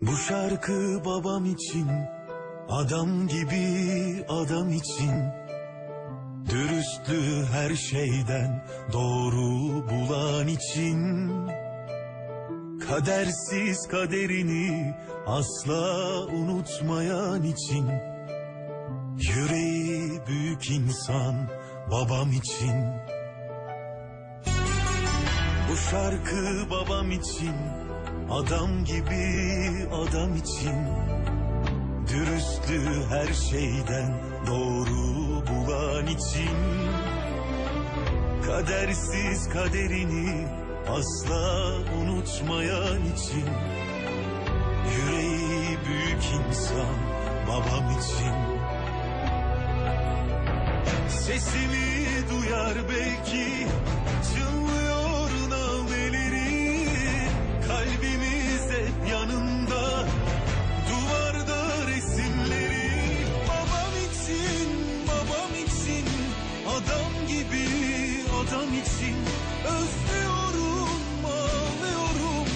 Bu şarkı babam için, adam gibi adam için. Dürüstlüğü her şeyden doğru bulan için. Kadersiz kaderini asla unutmayan için. Yüreği büyük insan babam için. Bu şarkı babam için, adam gibi adam için. Dürüstlüğü her şeyden doğru bulan için. Kadersiz kaderini asla unutmayan için. Yüreği büyük insan babam için. Sesimi duyar adam için Özlüyorum, ağlıyorum.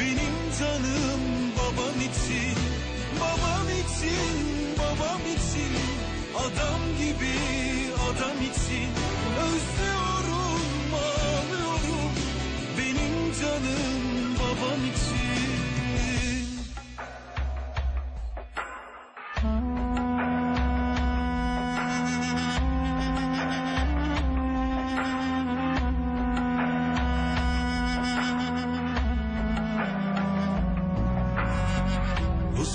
Benim canım babam için Babam için, babam için Adam gibi adam için Özlüyorum, ağlıyorum. Benim canım babam için Bu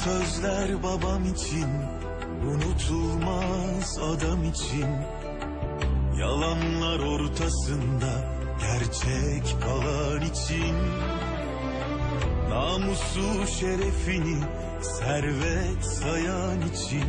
sözler babam için Unutulmaz adam için. Yalanlar ortasında Gerçek kalan için. Namusu şerefini Servet sayan için